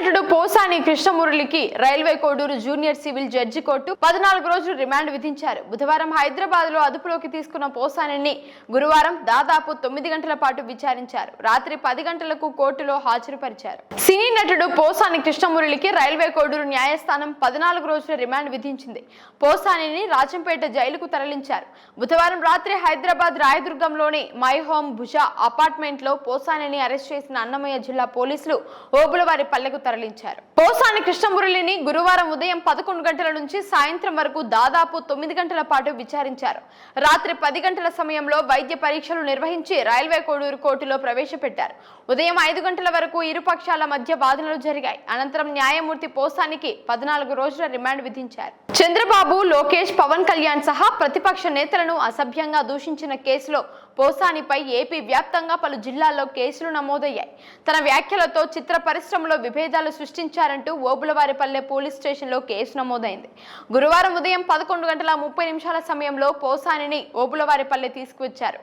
నటుడు Posani కృష్ణమురళికి railway Koduru junior civil judge court పద్నాలుగు రోజులు రిమాండ్ విధించారు. బుధవారం హైదరాబాద్లో అదుపులోకి తీసుకున్న పోసానిని గురువారం దాదాపు తొమ్మిది గంటల పాటు విచారించారు. రాత్రి పది గంటలకు కోర్టులో హాజరుపరిచారు. సినీ నటుడు పోసాని కృష్ణమురళికి రైల్వే కోడూరు న్యాయస్థానం పద్నాలుగు రోజుల రిమాండ్ విధించింది. పోసానిని రాజంపేట జైలుకు తరలించారు. బుధవారం రాత్రి హైదరాబాద్ రాయదుర్గంలోని మై హోమ్ భుజ అపార్ట్మెంట్లో పోసానిని అరెస్ట్ చేసిన అన్నమయ్య జిల్లా పోలీసులు ఓబులవారి పల్లెకు తరలించారు. పోసాని కృష్ణమురళిని గురువారం ఉదయం పదకొండు గంటల నుంచి సాయంత్రం వరకు దాదాపు తొమ్మిది గంటల పాటు విచారించారు. రాత్రి పది గంటల సమయంలో వైద్య పరీక్షలు నిర్వహించి రైల్వే కోడూరు కోర్టులో ప్రవేశపెట్టారు. ఉదయం ఐదు గంటల వరకు ఇరు పక్షాల మధ్య వాదనలు జరిగాయి. అనంతరం న్యాయమూర్తి పోసానికి పద్నాలుగు రోజుల రిమాండ్ విధించారు. చంద్రబాబు లోకేష్ పవన్ కళ్యాణ్ సహా ప్రతిపక్ష నేతలను అసభ్యంగా దూషించిన కేసులో పోసానిపై ఏపీ వ్యాప్తంగా పలు జిల్లాల్లో కేసులు నమోదయ్యాయి. తన వ్యాఖ్యలతో చిత్ర పరిశ్రమలో విభేదాలు సృష్టించారంటూ ఓబులవారిపల్లె పోలీస్ స్టేషన్లో కేసు నమోదైంది. గురువారం ఉదయం పదకొండు గంటల ముప్పై నిమిషాల సమయంలో పోసానిని ఓబులవారిపల్లె తీసుకువచ్చారు.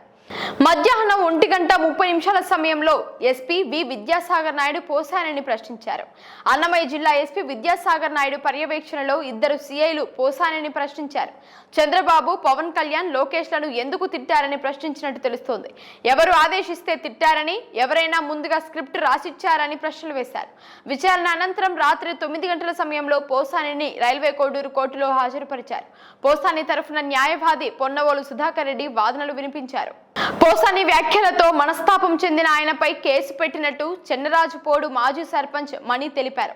మధ్యాహ్నం ఒంటి గంట ముప్పై నిమిషాల సమయంలో ఎస్పీ వి విద్యాసాగర్ నాయుడు పోసానిని ప్రశ్నించారు. అన్నమయ్య జిల్లా ఎస్పీ విద్యాసాగర్ నాయుడు పర్యవేక్షణలో ఇద్దరు సీఐలు పోసానిని ప్రశ్నించారు. చంద్రబాబు పవన్ కళ్యాణ్ లోకేష్లను ఎందుకు తిట్టారని ప్రశ్నించినట్టు తెలుస్తోంది. ఎవరు ఆదేశిస్తే తిట్టారని ఎవరైనా ముందుగా స్క్రిప్ట్ రాసిచ్చారని ప్రశ్నలు వేశారు. విచారణ అనంతరం రాత్రి తొమ్మిది గంటల సమయంలో పోసానిని రైల్వే కోడూరు కోర్టులో హాజరుపరిచారు. పోసాని తరఫున న్యాయవాది పొన్నవోలు సుధాకర్ రెడ్డి వాదనలు వినిపించారు. పోసాని వ్యాఖ్యలతో మనస్తాపం చెందిన ఆయనపై కేసు పెట్టినట్టు చెన్నరాజుపోడు మాజీ సర్పంచ్ మణి తెలిపారు.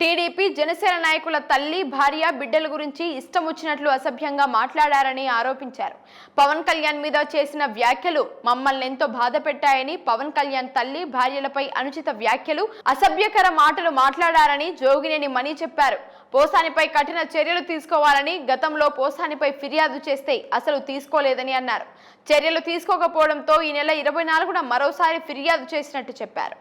టీడీపీ జనసేన నాయకుల తల్లి భార్య బిడ్డల గురించి ఇష్టం వచ్చినట్లు అసభ్యంగా మాట్లాడారని ఆరోపించారు. పవన్ కళ్యాణ్ మీద చేసిన వ్యాఖ్యలు మమ్మల్ని ఎంతో బాధ పెట్టాయని పవన్ కళ్యాణ్ తల్లి భార్యలపై అనుచిత వ్యాఖ్యలు అసభ్యకర మాటలు మాట్లాడారని జోగినేని మణి చెప్పారు. పోసానిపై కఠిన చర్యలు తీసుకోవాలని గతంలో పోసానిపై ఫిర్యాదు చేస్తే అసలు తీసుకోలేదని అన్నారు. చర్యలు తీసుకోకపోవడంతో ఈ నెల ఇరవై నాలుగున మరోసారి ఫిర్యాదు చేసినట్టు చెప్పారు.